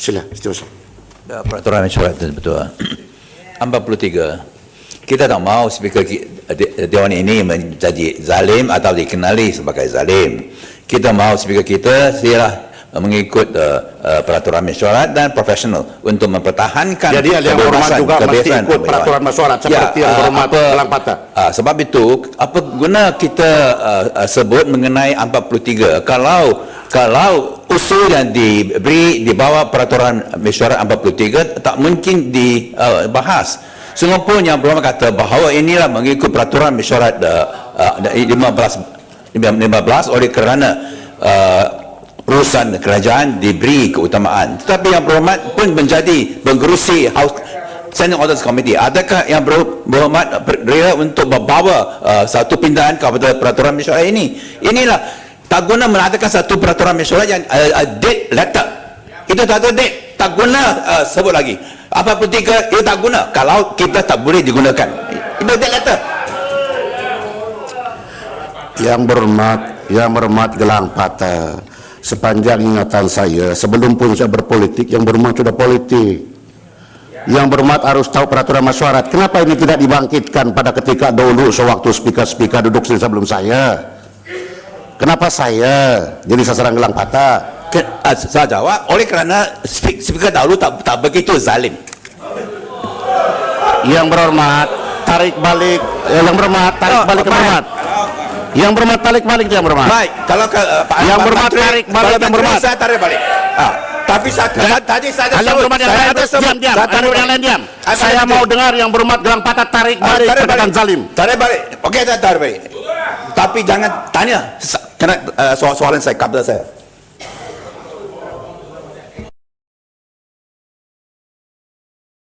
Sila, seterusnya. Ya, peraturan mesyuarat itu betul. 43. Kita tak mahu speaker Dewan ini menjadi zalim atau dikenali sebagai zalim. Kita mahu speaker kita sila mengikut uh, uh, peraturan mesyuarat dan profesional untuk mempertahankan Jadi yang berhormat juga mesti ikut pemilihan. peraturan mesyuarat seperti yang ah, berhormat apa- Gelang Patah. Ah, sebab itu apa guna kita uh, uh, sebut mengenai 43 kalau kalau usul yang diberi di bawah peraturan mesyuarat 43 tak mungkin dibahas. Semua pun yang belum kata bahawa inilah mengikut peraturan mesyuarat uh, uh, 15 15 oleh kerana uh, urusan kerajaan diberi keutamaan. Tetapi yang berhormat pun menjadi pengerusi House Senate Orders Committee. Adakah yang ber- berhormat rela untuk membawa uh, satu pindahan kepada peraturan mesyuarat ini? Inilah tak guna mengadakan satu peraturan mesyuarat yang uh, uh, date letter. Itu ada date. Tak guna uh, sebut lagi. Apa pun tiga, itu tak guna. Kalau kita tak boleh digunakan. Itu date letter. Yang berhormat, yang berhormat Gelang Patah. Sepanjang ingatan saya, sebelum pun saya berpolitik, yang berhormat sudah politik. Yang berhormat harus tahu peraturan mesyuarat. Kenapa ini tidak dibangkitkan pada ketika dahulu sewaktu speaker-speaker duduk sini sebelum saya? Kenapa saya jadi sasaran Gelang Patah? Ke, uh, saya jawab, oleh kerana speak- speaker dahulu tak, tak begitu zalim. Yang berhormat, tarik balik. Eh, Yang berhormat, tarik Oh, balik yang berhormat. Yang berhormat, tarik balik yang berhormat. Baik, kalau ke, uh, Pak Yang berhormat tarik balik yang berhormat. Saya tarik balik. Ah, tapi saya, saya tadi saya sebut, berhormat yang saya lain ada atas diam diam. saya tarik yang balik. lain diam. Saya mau balik. dengar yang berhormat gelang patah tarik Ah, balik tarik perkataan zalim. Tarik balik. Okey, saya tarik balik. Tapi jangan tanya. Kena uh, soal-soalan saya, kabel saya.